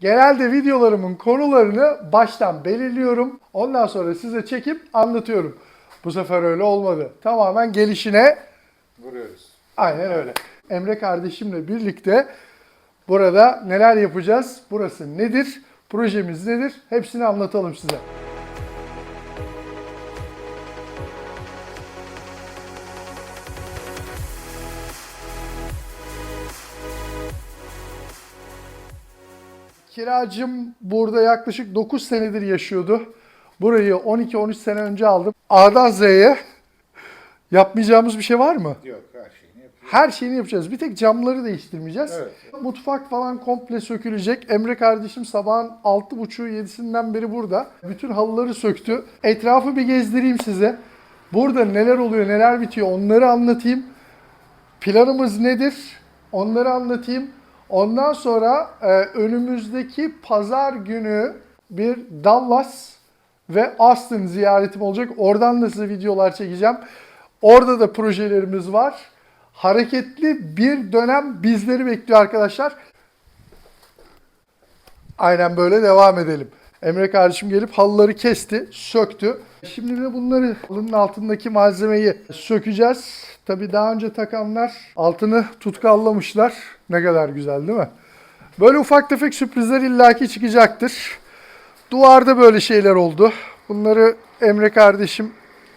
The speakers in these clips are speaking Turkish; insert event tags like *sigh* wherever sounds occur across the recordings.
Genelde videolarımın konularını baştan belirliyorum. Ondan sonra size çekip anlatıyorum. Bu sefer öyle olmadı. Tamamen gelişine Vuruyoruz. aynen öyle. Emre kardeşimle birlikte burada neler yapacağız? Burası nedir? Projemiz nedir? Hepsini anlatalım size. Kiracım burada yaklaşık 9 senedir yaşıyordu. Burayı 12-13 sene önce aldım. A'dan Z'ye yapmayacağımız bir şey var mı? Yok her şeyini yapıyoruz. Her şeyini yapacağız. Bir tek camları değiştirmeyeceğiz. Evet. Mutfak falan komple sökülecek. Emre kardeşim sabahın 6.30'u 7'sinden beri burada. Bütün halıları söktü. Etrafı bir gezdireyim size. Burada neler oluyor, neler bitiyor onları anlatayım. Planımız nedir? Onları anlatayım. Ondan sonra e, önümüzdeki pazar günü bir Dallas ve Austin ziyaretim olacak. Oradan da size videolar çekeceğim. Orada da projelerimiz var. Hareketli bir dönem bizleri bekliyor arkadaşlar. Aynen böyle devam edelim. Emre kardeşim gelip halıları kesti, söktü. Şimdi de bunları halının altındaki malzemeyi sökeceğiz. Tabii daha önce takanlar altını tutkallamışlar. Ne kadar güzel değil mi? Böyle ufak tefek sürprizler illaki çıkacaktır. Duvarda böyle şeyler oldu. Bunları Emre kardeşim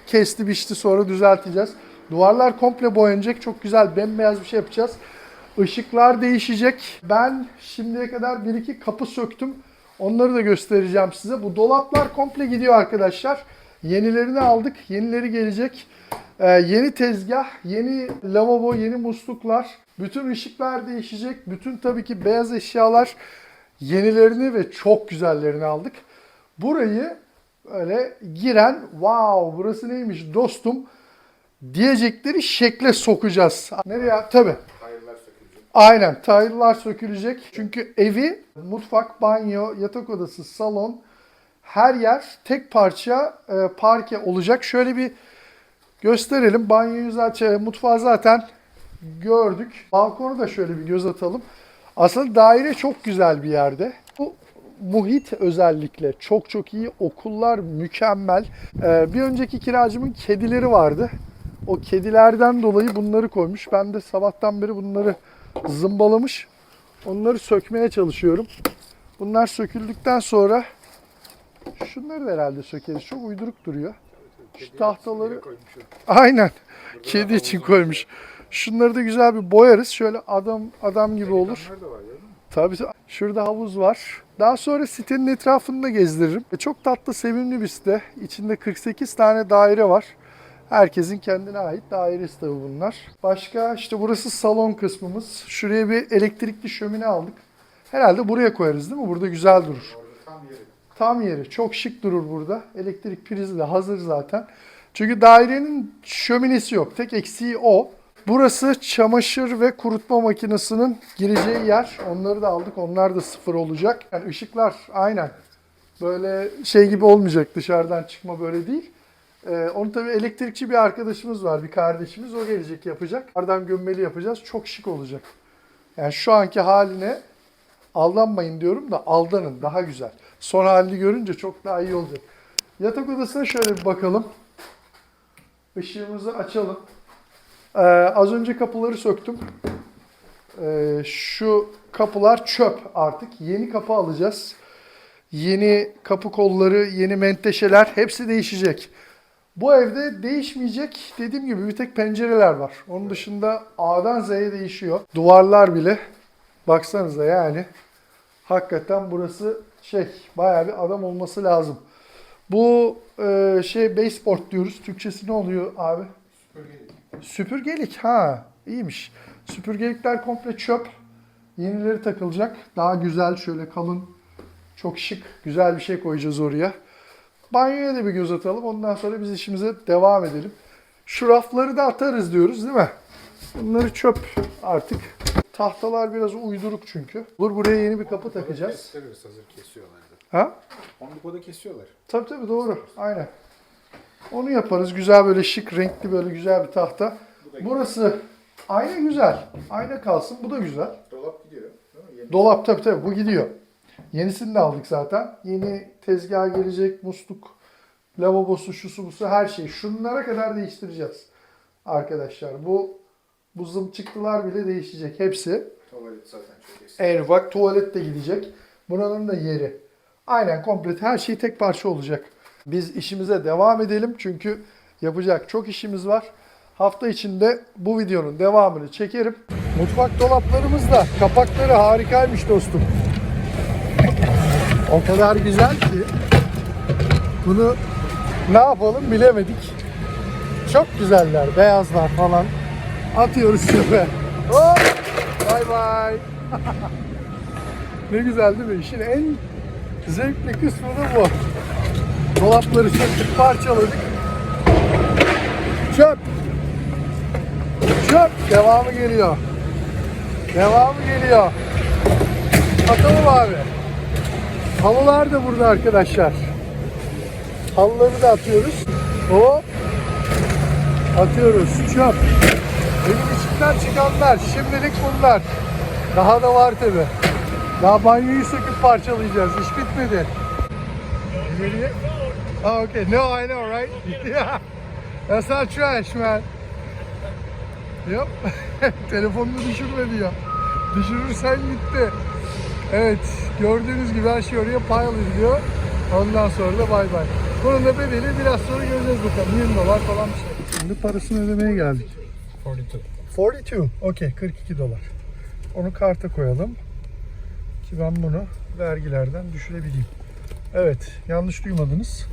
kesti biçti sonra düzelteceğiz. Duvarlar komple boyanacak. Çok güzel bembeyaz bir şey yapacağız. Işıklar değişecek. Ben şimdiye kadar bir iki kapı söktüm. Onları da göstereceğim size. Bu dolaplar komple gidiyor arkadaşlar. Yenilerini aldık. Yenileri gelecek. Ee, yeni tezgah, yeni lavabo, yeni musluklar. Bütün ışıklar değişecek. Bütün tabii ki beyaz eşyalar yenilerini ve çok güzellerini aldık. Burayı öyle giren wow burası neymiş dostum diyecekleri şekle sokacağız. Nereye? Tabii. Hayırlar sökülecek. Aynen. Tile'lar sökülecek. Çünkü evi, mutfak, banyo, yatak odası, salon her yer tek parça e, parke olacak. Şöyle bir gösterelim. Banyoyu zaten, mutfağı zaten gördük. Balkonu da şöyle bir göz atalım. Aslında daire çok güzel bir yerde. Bu muhit özellikle çok çok iyi. Okullar mükemmel. Ee, bir önceki kiracımın kedileri vardı. O kedilerden dolayı bunları koymuş. Ben de sabahtan beri bunları zımbalamış. Onları sökmeye çalışıyorum. Bunlar söküldükten sonra şunları da herhalde sökeriz. Çok uyduruk duruyor. Şu tahtaları aynen kedi için koymuş. Şunları da güzel bir boyarız. Şöyle adam adam gibi olur. Tabii şurada havuz var. Daha sonra sitenin etrafını da gezdiririm. E, Çok tatlı, sevimli bir site. İçinde 48 tane daire var. Herkesin kendine ait dairesi tabii bunlar. Başka işte burası salon kısmımız. Şuraya bir elektrikli şömine aldık. Herhalde buraya koyarız değil mi? Burada güzel durur. Tam yeri. Tam yeri. Çok şık durur burada. Elektrik prizi de hazır zaten. Çünkü dairenin şöminesi yok. Tek eksiği o. Burası çamaşır ve kurutma makinesinin gireceği yer. Onları da aldık. Onlar da sıfır olacak. Yani ışıklar aynen. Böyle şey gibi olmayacak dışarıdan çıkma böyle değil. Ee, onu tabii elektrikçi bir arkadaşımız var, bir kardeşimiz. O gelecek yapacak. Ardından gömmeli yapacağız. Çok şık olacak. Yani şu anki haline aldanmayın diyorum da aldanın daha güzel. Son halini görünce çok daha iyi olacak. Yatak odasına şöyle bir bakalım. Işığımızı açalım. Ee, az önce kapıları söktüm. Ee, şu kapılar çöp artık. Yeni kapı alacağız. Yeni kapı kolları, yeni menteşeler hepsi değişecek. Bu evde değişmeyecek dediğim gibi bir tek pencereler var. Onun dışında A'dan Z'ye değişiyor. Duvarlar bile baksanıza yani hakikaten burası şey bayağı bir adam olması lazım. Bu e, şey baseboard diyoruz. Türkçesi ne oluyor abi? Süpürgelik. Süpürgelik ha iyiymiş. Süpürgelikler komple çöp. Yenileri takılacak. Daha güzel şöyle kalın çok şık güzel bir şey koyacağız oraya. Banyoya da bir göz atalım. Ondan sonra biz işimize devam edelim. Şu rafları da atarız diyoruz değil mi? Bunları çöp artık. Tahtalar biraz uyduruk çünkü. Olur buraya yeni bir kapı takacağız. Kestiririz hazır kesiyorlar da. Ha? Onu bu da kesiyorlar. Tabii tabii doğru. Aynen. Onu yaparız. Güzel böyle şık, renkli böyle güzel bir tahta. Burası ayna güzel. Ayna kalsın. Bu da güzel. Dolap gidiyor. Değil mi? Yeni. Dolap tabii tabii bu gidiyor. Yenisini de aldık zaten. Yeni tezgah gelecek, musluk, lavabosu, şusu busu her şey. Şunlara kadar değiştireceğiz arkadaşlar. Bu bu zım çıktılar bile değişecek hepsi. Tuvalet zaten çok eski. En ufak tuvalet de gidecek. Buranın da yeri. Aynen komplet her şey tek parça olacak. Biz işimize devam edelim çünkü yapacak çok işimiz var. Hafta içinde bu videonun devamını çekerim. Mutfak dolaplarımız da kapakları harikaymış dostum. O kadar güzel ki bunu ne yapalım bilemedik. Çok güzeller, beyazlar falan. Atıyoruz çöpe. Hop! Bay bay. *laughs* ne güzel değil mi? İşin en zevkli kısmı da bu. Dolapları söktük, parçaladık. Çöp. Çöp. Devamı geliyor. Devamı geliyor. Atalım abi. Halılar da burada arkadaşlar. Halıları da atıyoruz. Hop. Atıyoruz. Çöp. Benim içimden çıkanlar. Şimdilik bunlar. Daha da var tabi. Daha banyoyu söküp parçalayacağız. İş bitmedi. Really? Oh, okay. No, I know, right? *laughs* Yeah. That's not trash, man. Yep. *laughs* Telefonunu düşürme diyor. Düşürürsen gitti. Evet. Gördüğünüz gibi her şey oraya pile ediliyor. Ondan sonra da bay bay. Bunun da bedeli biraz sonra göreceğiz bakalım. 20 dolar falan bir şey. Şimdi parasını ödemeye geldik. 42. 42. Okey 42 dolar. Onu karta koyalım. Ki ben bunu vergilerden düşürebileyim. Evet yanlış duymadınız.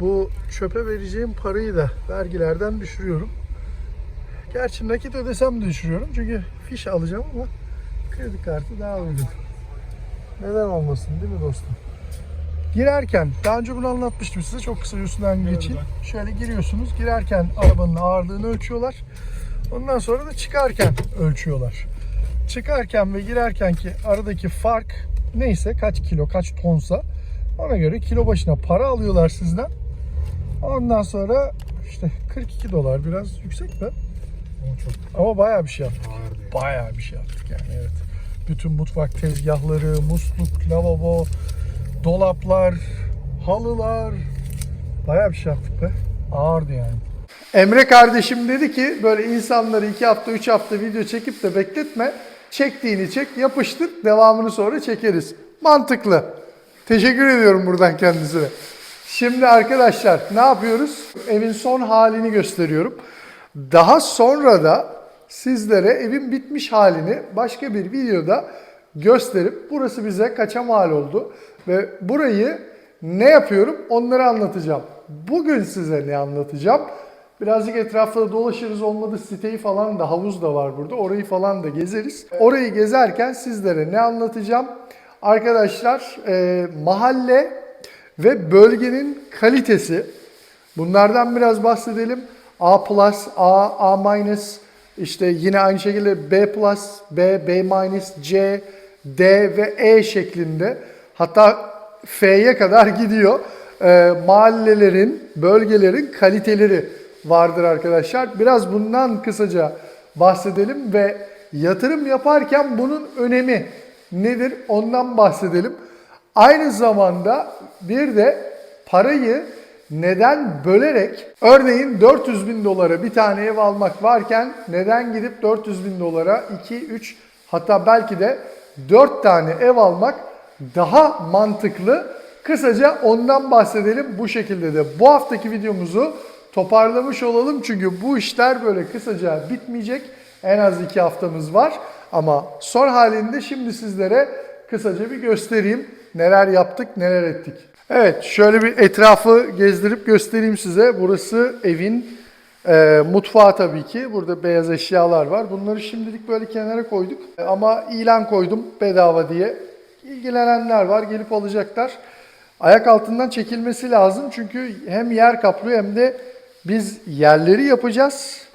Bu çöpe vereceğim parayı da vergilerden düşürüyorum. Gerçi nakit ödesem de düşürüyorum. Çünkü fiş alacağım ama kredi kartı daha uygun. Neden olmasın değil mi dostum? Girerken, daha önce bunu anlatmıştım size. Çok kısa üstünden geçeyim. Şöyle giriyorsunuz. Girerken arabanın ağırlığını ölçüyorlar. Ondan sonra da çıkarken ölçüyorlar. Çıkarken ve girerken ki aradaki fark neyse kaç kilo kaç tonsa ona göre kilo başına para alıyorlar sizden. Ondan sonra işte 42 dolar biraz yüksek mi? Ama çok Ama bayağı bir şey yaptık. yani. Bayağı bir şey yaptık yani evet. Bütün mutfak tezgahları, musluk, lavabo, dolaplar, halılar. Bayağı bir şey yaptık be. Ağırdı yani. Emre kardeşim dedi ki böyle insanları 2 hafta 3 hafta video çekip de bekletme. Çektiğini çek yapıştır devamını sonra çekeriz. Mantıklı. Teşekkür ediyorum buradan kendisine. Şimdi arkadaşlar ne yapıyoruz? Evin son halini gösteriyorum. Daha sonra da sizlere evin bitmiş halini başka bir videoda gösterip burası bize kaça mal oldu ve burayı ne yapıyorum onları anlatacağım. Bugün size ne anlatacağım? Birazcık etrafta dolaşırız olmadı siteyi falan da havuz da var burada orayı falan da gezeriz. Orayı gezerken sizlere ne anlatacağım? Arkadaşlar e, mahalle ve bölgenin kalitesi Bunlardan biraz bahsedelim. A+, A, A-, işte yine aynı şekilde B+, B, B-, C, D ve E şeklinde hatta F'ye kadar gidiyor. Ee, mahallelerin, bölgelerin kaliteleri vardır arkadaşlar. Biraz bundan kısaca bahsedelim ve yatırım yaparken bunun önemi nedir ondan bahsedelim. Aynı zamanda bir de parayı neden bölerek örneğin 400 bin dolara bir tane ev almak varken neden gidip 400 bin dolara 2, 3 hatta belki de 4 tane ev almak daha mantıklı. Kısaca ondan bahsedelim bu şekilde de. Bu haftaki videomuzu toparlamış olalım çünkü bu işler böyle kısaca bitmeyecek. En az 2 haftamız var ama son halinde şimdi sizlere kısaca bir göstereyim. Neler yaptık, neler ettik. Evet, şöyle bir etrafı gezdirip göstereyim size. Burası evin e, mutfağı tabii ki. Burada beyaz eşyalar var. Bunları şimdilik böyle kenara koyduk. E, Ama ilan koydum bedava diye. İlgilenenler var, gelip alacaklar. Ayak altından çekilmesi lazım çünkü hem yer kaplıyor hem de biz yerleri yapacağız.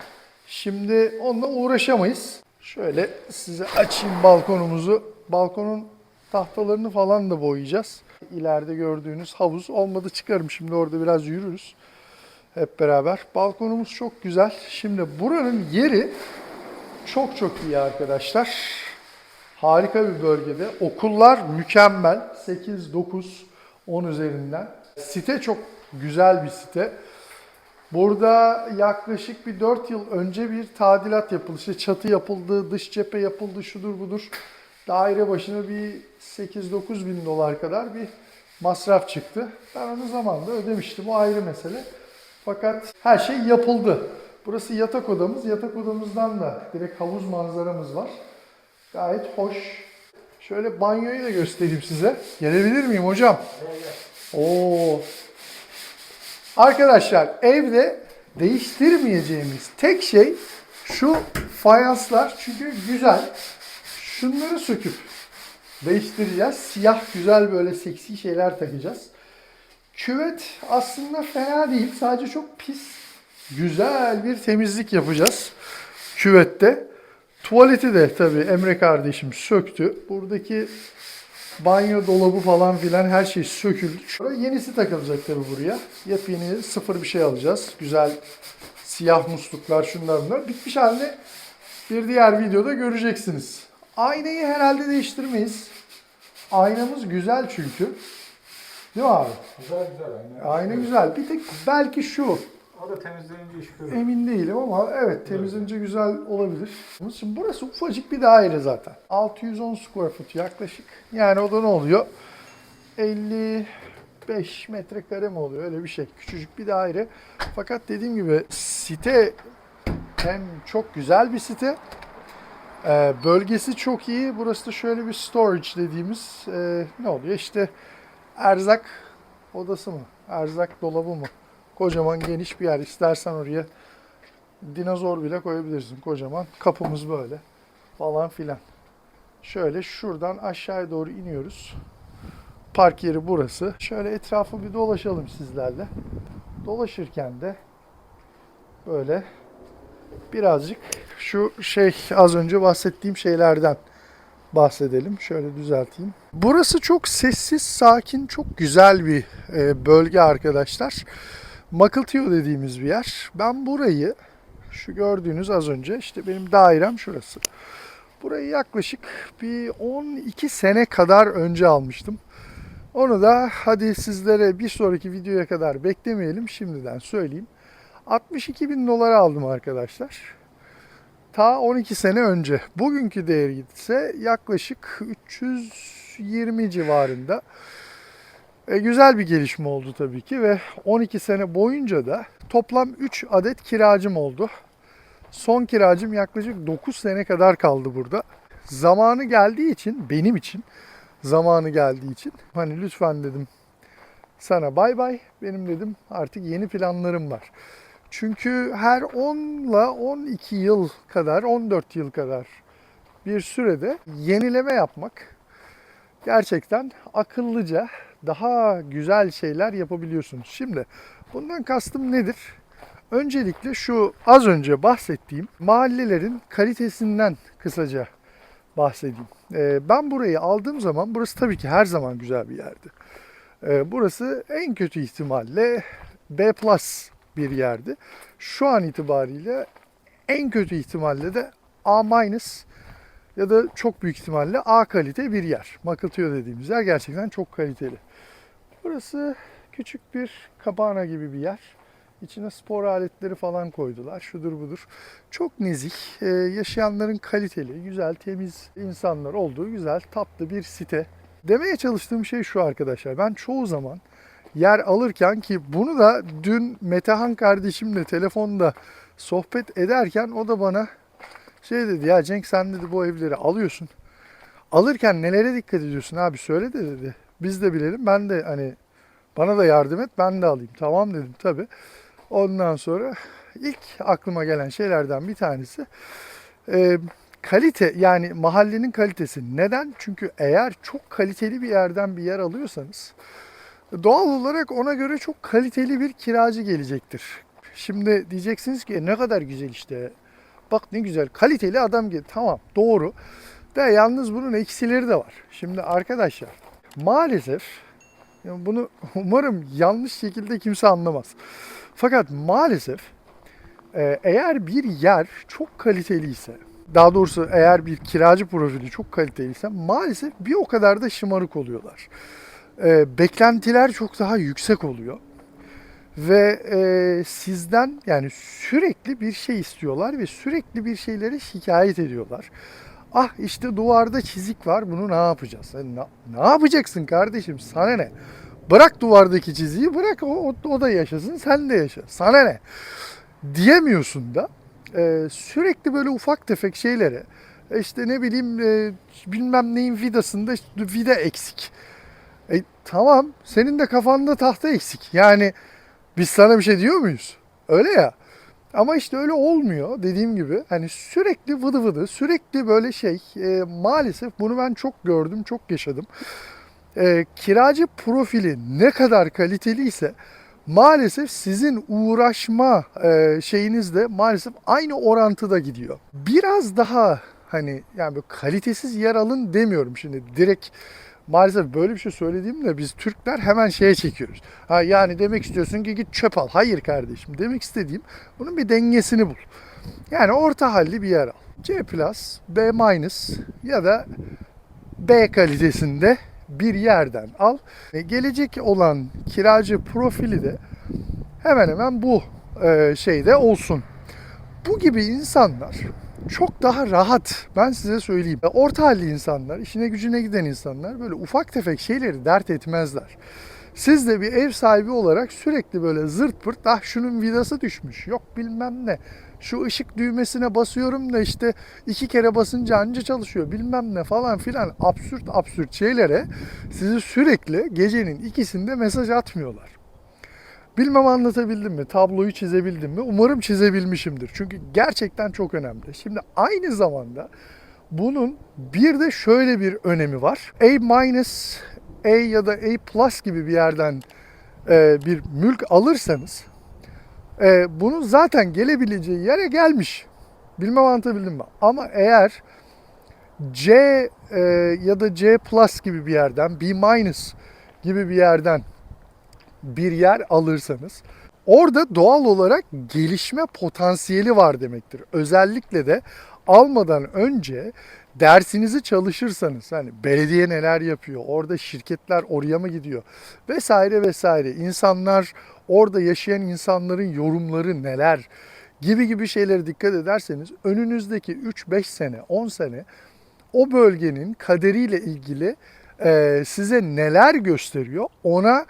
Şimdi onunla uğraşamayız. Şöyle size açayım balkonumuzu. Balkonun tahtalarını falan da boyayacağız. İleride gördüğünüz havuz olmadı çıkarım. Şimdi orada biraz yürürüz hep beraber. Balkonumuz çok güzel. Şimdi buranın yeri çok çok iyi arkadaşlar. Harika bir bölgede. Okullar mükemmel. 8, 9, 10 üzerinden. Site çok güzel bir site. Burada yaklaşık bir 4 yıl önce bir tadilat yapıldı. İşte çatı yapıldı, dış cephe yapıldı, şudur budur. Daire başına bir 8-9 bin dolar kadar bir masraf çıktı. Ben onu zamanında ödemiştim. O ayrı mesele. Fakat her şey yapıldı. Burası yatak odamız. Yatak odamızdan da direkt havuz manzaramız var. Gayet hoş. Şöyle banyoyu da göstereyim size. Gelebilir miyim hocam? Oo. Arkadaşlar evde değiştirmeyeceğimiz tek şey şu fayanslar. Çünkü güzel. Şunları söküp değiştireceğiz. Siyah güzel böyle seksi şeyler takacağız. Küvet aslında fena değil. Sadece çok pis. Güzel bir temizlik yapacağız küvette. Tuvaleti de tabii Emre kardeşim söktü. Buradaki banyo dolabı falan filan her şey söküldü. Şurada yenisi takılacak tabii buraya. Yepyeni sıfır bir şey alacağız. Güzel siyah musluklar şunlar bunlar. Bitmiş halini bir diğer videoda göreceksiniz. Aynayı herhalde değiştirmeyiz. Aynamız güzel çünkü. Değil mi abi? Güzel güzel aynen. Ayna güzel. Bir tek belki şu. O da temizleyince iş görür. Emin değilim ama evet temizlenince güzel olabilir. Şimdi burası ufacık bir daire zaten. 610 square foot yaklaşık. Yani o da ne oluyor? 55 metrekare mi oluyor? Öyle bir şey. Küçücük bir daire. Fakat dediğim gibi site hem çok güzel bir site. Ee, bölgesi çok iyi. Burası da şöyle bir storage dediğimiz e, ne oluyor? İşte erzak odası mı? Erzak dolabı mı? Kocaman geniş bir yer. İstersen oraya dinozor bile koyabilirsin. Kocaman. Kapımız böyle falan filan. Şöyle şuradan aşağıya doğru iniyoruz. Park yeri burası. Şöyle etrafı bir dolaşalım sizlerle. Dolaşırken de böyle birazcık şu şey az önce bahsettiğim şeylerden bahsedelim. Şöyle düzelteyim. Burası çok sessiz, sakin, çok güzel bir e, bölge arkadaşlar. Makıltıyor dediğimiz bir yer. Ben burayı şu gördüğünüz az önce işte benim dairem şurası. Burayı yaklaşık bir 12 sene kadar önce almıştım. Onu da hadi sizlere bir sonraki videoya kadar beklemeyelim. Şimdiden söyleyeyim. 62 bin dolara aldım arkadaşlar. Ta 12 sene önce. Bugünkü değeri ise yaklaşık 320 civarında. E, güzel bir gelişme oldu tabii ki ve 12 sene boyunca da toplam 3 adet kiracım oldu. Son kiracım yaklaşık 9 sene kadar kaldı burada. Zamanı geldiği için, benim için zamanı geldiği için hani lütfen dedim sana bay bay. Benim dedim artık yeni planlarım var. Çünkü her 10 ile 12 yıl kadar, 14 yıl kadar bir sürede yenileme yapmak gerçekten akıllıca daha güzel şeyler yapabiliyorsunuz. Şimdi bundan kastım nedir? Öncelikle şu az önce bahsettiğim mahallelerin kalitesinden kısaca bahsedeyim. Ee, ben burayı aldığım zaman burası tabii ki her zaman güzel bir yerdi. Ee, burası en kötü ihtimalle B plus bir yerdi. Şu an itibariyle en kötü ihtimalle de A minus ya da çok büyük ihtimalle A kalite bir yer. Makıltıyor dediğimiz yer gerçekten çok kaliteli. Burası küçük bir kabana gibi bir yer. İçine spor aletleri falan koydular. Şudur budur. Çok nezih. Ee, yaşayanların kaliteli, güzel, temiz insanlar olduğu güzel, tatlı bir site. Demeye çalıştığım şey şu arkadaşlar. Ben çoğu zaman yer alırken ki bunu da dün Metehan kardeşimle telefonda sohbet ederken o da bana şey dedi ya Cenk sen dedi bu evleri alıyorsun. Alırken nelere dikkat ediyorsun abi söyle de dedi. Biz de bilelim ben de hani bana da yardım et ben de alayım. Tamam dedim tabi. Ondan sonra ilk aklıma gelen şeylerden bir tanesi e, kalite yani mahallenin kalitesi. Neden? Çünkü eğer çok kaliteli bir yerden bir yer alıyorsanız doğal olarak ona göre çok kaliteli bir kiracı gelecektir. Şimdi diyeceksiniz ki "E, ne kadar güzel işte. Bak ne güzel kaliteli adam gel. Tamam doğru. De yalnız bunun eksileri de var. Şimdi arkadaşlar maalesef bunu umarım yanlış şekilde kimse anlamaz. Fakat maalesef e, eğer bir yer çok kaliteliyse daha doğrusu eğer bir kiracı profili çok kaliteliyse maalesef bir o kadar da şımarık oluyorlar. Ee, beklentiler çok daha yüksek oluyor. Ve e, sizden yani sürekli bir şey istiyorlar ve sürekli bir şeyleri şikayet ediyorlar. Ah işte duvarda çizik var bunu ne yapacağız? Sen ne, ne yapacaksın kardeşim sana ne? Bırak duvardaki çiziyi bırak o, o, o da yaşasın sen de yaşa. Sana ne? Diyemiyorsun da e, sürekli böyle ufak tefek şeylere işte ne bileyim e, bilmem neyin vidasında işte vida eksik. E, tamam senin de kafanda tahta eksik. Yani biz sana bir şey diyor muyuz? Öyle ya. Ama işte öyle olmuyor dediğim gibi. Hani sürekli vıdı vıdı, sürekli böyle şey. e, maalesef bunu ben çok gördüm, çok yaşadım. E, kiracı profili ne kadar kaliteliyse maalesef sizin uğraşma e, şeyiniz de maalesef aynı orantıda gidiyor. Biraz daha hani yani böyle kalitesiz yer alın demiyorum şimdi direkt maalesef böyle bir şey söylediğimde biz Türkler hemen şeye çekiyoruz. Ha yani demek istiyorsun ki git çöp al. Hayır kardeşim demek istediğim bunun bir dengesini bul. Yani orta halli bir yer al. C+, B- ya da B kalitesinde bir yerden al. E, gelecek olan kiracı profili de hemen hemen bu e, şeyde olsun. Bu gibi insanlar çok daha rahat. Ben size söyleyeyim. E, Orta halli insanlar, işine gücüne giden insanlar böyle ufak tefek şeyleri dert etmezler. Siz de bir ev sahibi olarak sürekli böyle zırt pırt ah şunun vidası düşmüş yok bilmem ne. Şu ışık düğmesine basıyorum da işte iki kere basınca anca çalışıyor bilmem ne falan filan absürt absürt şeylere sizi sürekli gecenin ikisinde mesaj atmıyorlar. Bilmem anlatabildim mi? Tabloyu çizebildim mi? Umarım çizebilmişimdir. Çünkü gerçekten çok önemli. Şimdi aynı zamanda bunun bir de şöyle bir önemi var. A minus, A ya da A plus gibi bir yerden e, bir mülk alırsanız e, bunun zaten gelebileceği yere gelmiş. Bilmem anlatabildim mi? Ama eğer C e, ya da C plus gibi bir yerden, B minus gibi bir yerden bir yer alırsanız orada doğal olarak gelişme potansiyeli var demektir. Özellikle de almadan önce dersinizi çalışırsanız hani belediye neler yapıyor, orada şirketler oraya mı gidiyor vesaire vesaire. İnsanlar orada yaşayan insanların yorumları neler gibi gibi şeylere dikkat ederseniz önünüzdeki 3-5 sene, 10 sene o bölgenin kaderiyle ilgili e, size neler gösteriyor ona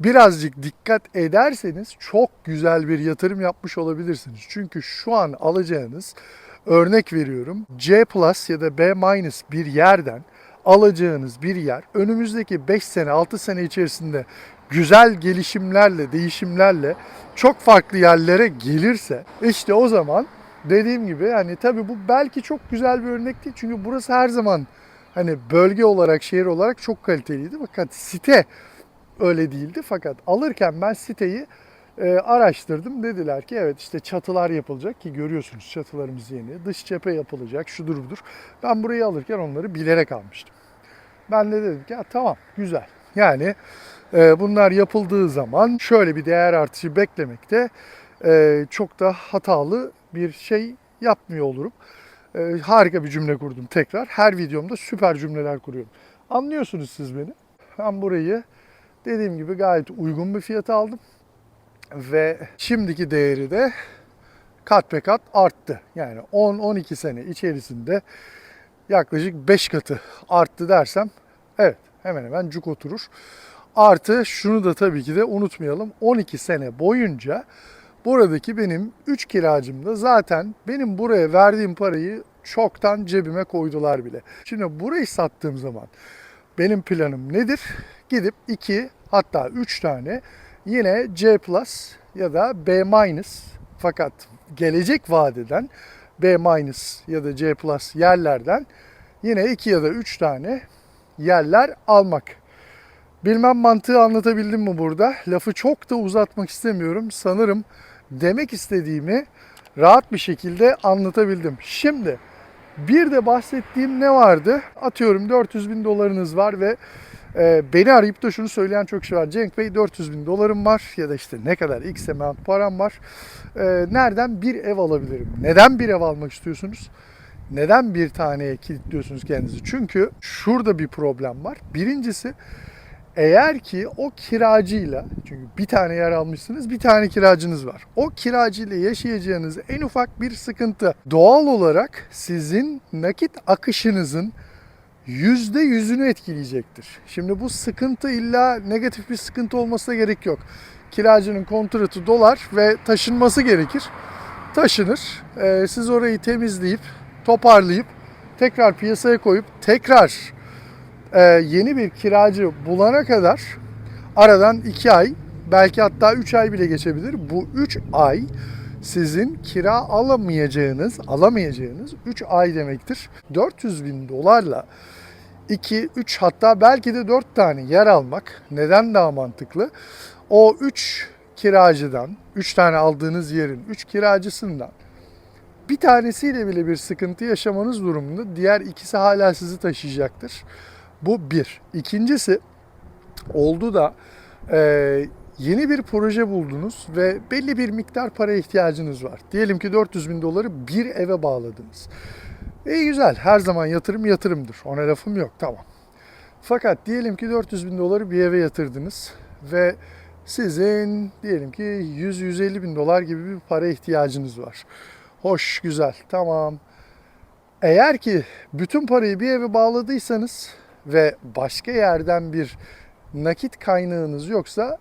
birazcık dikkat ederseniz çok güzel bir yatırım yapmış olabilirsiniz. Çünkü şu an alacağınız örnek veriyorum C plus ya da B minus bir yerden alacağınız bir yer önümüzdeki 5 sene 6 sene içerisinde güzel gelişimlerle, değişimlerle çok farklı yerlere gelirse işte o zaman dediğim gibi hani tabii bu belki çok güzel bir örnek değil. Çünkü burası her zaman hani bölge olarak, şehir olarak çok kaliteliydi. Fakat site öyle değildi. Fakat alırken ben siteyi e, araştırdım. Dediler ki evet işte çatılar yapılacak ki görüyorsunuz çatılarımız yeni. Dış cephe yapılacak şudur budur. Ben burayı alırken onları bilerek almıştım. Ben de dedim ki ya, tamam güzel. Yani e, bunlar yapıldığı zaman şöyle bir değer artışı beklemekte e, çok da hatalı bir şey yapmıyor olurum. E, harika bir cümle kurdum tekrar. Her videomda süper cümleler kuruyorum. Anlıyorsunuz siz beni. Ben burayı dediğim gibi gayet uygun bir fiyata aldım. Ve şimdiki değeri de kat be kat arttı. Yani 10-12 sene içerisinde yaklaşık 5 katı arttı dersem evet hemen hemen cuk oturur. Artı şunu da tabii ki de unutmayalım. 12 sene boyunca buradaki benim 3 kiracım da zaten benim buraya verdiğim parayı çoktan cebime koydular bile. Şimdi burayı sattığım zaman benim planım nedir? Gidip 2 hatta 3 tane yine C plus ya da B minus fakat gelecek vadeden B minus ya da C plus yerlerden yine 2 ya da 3 tane yerler almak. Bilmem mantığı anlatabildim mi burada? Lafı çok da uzatmak istemiyorum. Sanırım demek istediğimi rahat bir şekilde anlatabildim. Şimdi bir de bahsettiğim ne vardı? Atıyorum 400 bin dolarınız var ve e, beni arayıp da şunu söyleyen çok şey var. Cenk Bey 400 bin dolarım var ya da işte ne kadar x amount param var. E, nereden bir ev alabilirim? Neden bir ev almak istiyorsunuz? Neden bir taneye kilitliyorsunuz kendinizi? Çünkü şurada bir problem var. Birincisi eğer ki o kiracıyla çünkü bir tane yer almışsınız bir tane kiracınız var. O kiracıyla yaşayacağınız en ufak bir sıkıntı doğal olarak sizin nakit akışınızın yüzde yüzünü etkileyecektir. Şimdi bu sıkıntı illa negatif bir sıkıntı olmasına gerek yok. Kiracının kontratı dolar ve taşınması gerekir. Taşınır. Ee, siz orayı temizleyip, toparlayıp, tekrar piyasaya koyup, tekrar e, yeni bir kiracı bulana kadar aradan 2 ay, belki hatta 3 ay bile geçebilir. Bu 3 ay sizin kira alamayacağınız, alamayacağınız 3 ay demektir. 400 bin dolarla 2, 3 hatta belki de 4 tane yer almak neden daha mantıklı? O 3 kiracıdan, 3 tane aldığınız yerin 3 kiracısından bir tanesiyle bile bir sıkıntı yaşamanız durumunda diğer ikisi hala sizi taşıyacaktır. Bu bir. İkincisi oldu da e, yeni bir proje buldunuz ve belli bir miktar para ihtiyacınız var. Diyelim ki 400 bin doları bir eve bağladınız. İyi güzel her zaman yatırım yatırımdır. Ona lafım yok tamam. Fakat diyelim ki 400 bin doları bir eve yatırdınız ve sizin diyelim ki 100-150 bin dolar gibi bir para ihtiyacınız var. Hoş güzel tamam. Eğer ki bütün parayı bir eve bağladıysanız ve başka yerden bir nakit kaynağınız yoksa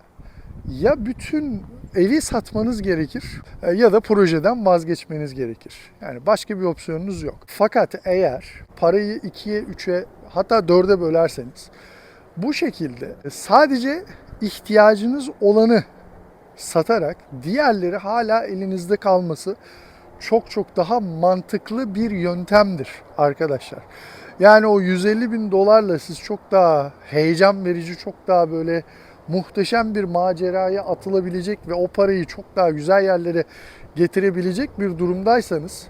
ya bütün evi satmanız gerekir e, ya da projeden vazgeçmeniz gerekir. Yani başka bir opsiyonunuz yok. Fakat eğer parayı ikiye, üçe hatta dörde bölerseniz bu şekilde sadece ihtiyacınız olanı satarak diğerleri hala elinizde kalması çok çok daha mantıklı bir yöntemdir arkadaşlar. Yani o 150 bin dolarla siz çok daha heyecan verici, çok daha böyle muhteşem bir maceraya atılabilecek ve o parayı çok daha güzel yerlere getirebilecek bir durumdaysanız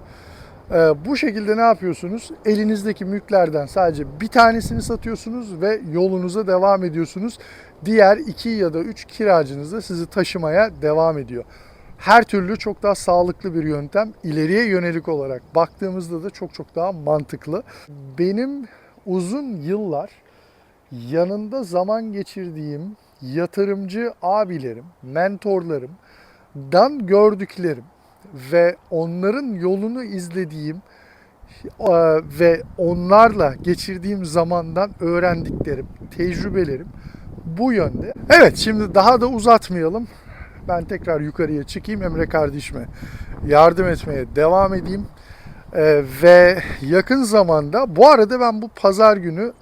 e, bu şekilde ne yapıyorsunuz? Elinizdeki mülklerden sadece bir tanesini satıyorsunuz ve yolunuza devam ediyorsunuz. Diğer iki ya da üç kiracınız da sizi taşımaya devam ediyor. Her türlü çok daha sağlıklı bir yöntem. İleriye yönelik olarak baktığımızda da çok çok daha mantıklı. Benim uzun yıllar yanında zaman geçirdiğim yatırımcı abilerim, mentorlarımdan gördüklerim ve onların yolunu izlediğim e, ve onlarla geçirdiğim zamandan öğrendiklerim, tecrübelerim bu yönde. Evet şimdi daha da uzatmayalım. Ben tekrar yukarıya çıkayım Emre kardeşime yardım etmeye devam edeyim. Ee, ve yakın zamanda bu arada ben bu pazar günü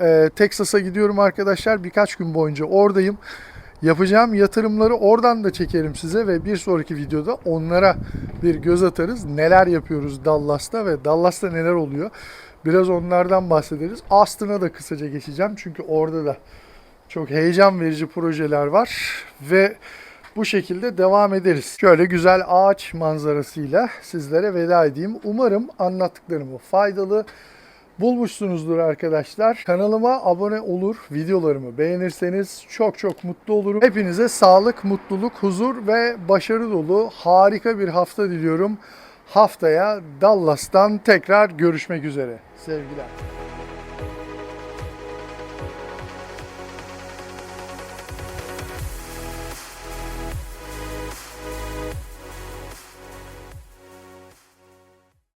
e, Texas'a gidiyorum arkadaşlar. Birkaç gün boyunca oradayım. Yapacağım yatırımları oradan da çekerim size ve bir sonraki videoda onlara bir göz atarız. Neler yapıyoruz Dallas'ta ve Dallas'ta neler oluyor. Biraz onlardan bahsederiz. Austin'a da kısaca geçeceğim çünkü orada da çok heyecan verici projeler var ve bu şekilde devam ederiz. Şöyle güzel ağaç manzarasıyla sizlere veda edeyim. Umarım anlattıklarımı faydalı bulmuşsunuzdur arkadaşlar. Kanalıma abone olur, videolarımı beğenirseniz çok çok mutlu olurum. Hepinize sağlık, mutluluk, huzur ve başarı dolu harika bir hafta diliyorum. Haftaya Dallas'tan tekrar görüşmek üzere. Sevgiler.